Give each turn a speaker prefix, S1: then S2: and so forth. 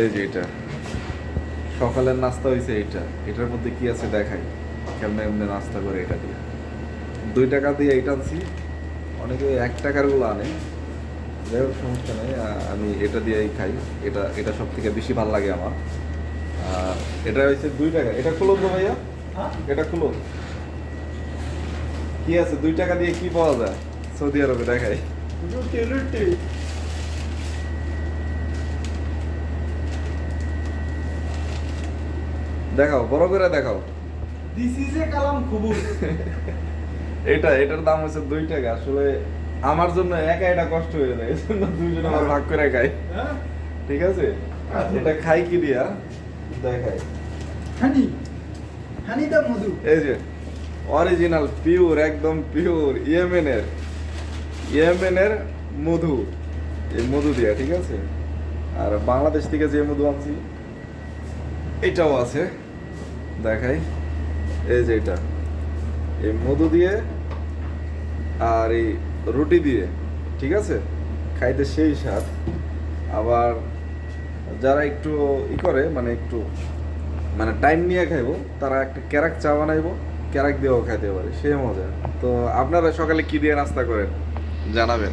S1: এই যে এটা। সকালের নাস্তা হয়েছে এইটা। এটার মধ্যে কি আছে দেখাই। কেমনে এমনি নাস্তা করে এটা দিয়ে। দুই টাকা দিয়ে এইটা আনছি। অনেকে এক টাকারগুলো আনে। যাই হোক সমস্যা নেই। আমি এটা দিয়েই খাই। এটা এটা সব থেকে বেশি ভালো লাগে আমার। আর এটা হচ্ছে দুই টাকা। এটা খুলো তো ভাইয়া? এটা খুলো কি আছে? দুই টাকা দিয়ে কি পাওয়া যায়? সৌদি আরবে দেখাই
S2: রুটি রুটি
S1: দেখাও বড় করে দেখাও।
S2: দিস ইজ এ কালাম খুবুর
S1: এটা এটার দাম হচ্ছে দুই টাকা। আসলে আমার জন্য একা এটা কষ্ট হয়ে যায় এই জন্য দুইজন আমার ভাগ করে খাই।
S2: হ্যাঁ?
S1: ঠিক আছে? এটা খাই কি দিয়া? দেখাই।
S2: হানি। হানি দা মধু।
S1: এই যে অরিজিনাল পিওর একদম পিওর ইয়েমেনের। ইয়েমেনের মধু। এই মধু দিয়া ঠিক আছে? আর বাংলাদেশ থেকে যে মধু আনছি এটাও আছে। দেখাই। এই যে এটা। এই মধু দিয়ে আর এই রুটি দিয়ে, ঠিক আছে? খাইতে সেই স্বাদ। আবার যারা একটু ই করে মানে একটু মানে টাইম নিয়ে খাইবো, তারা একটা ক্যারাক চা বানাইবো, ক্যারাক দিয়েও খাইতে পারে সে মজা। তো আপনারা সকালে কি দিয়ে নাস্তা করেন? জানাবেন।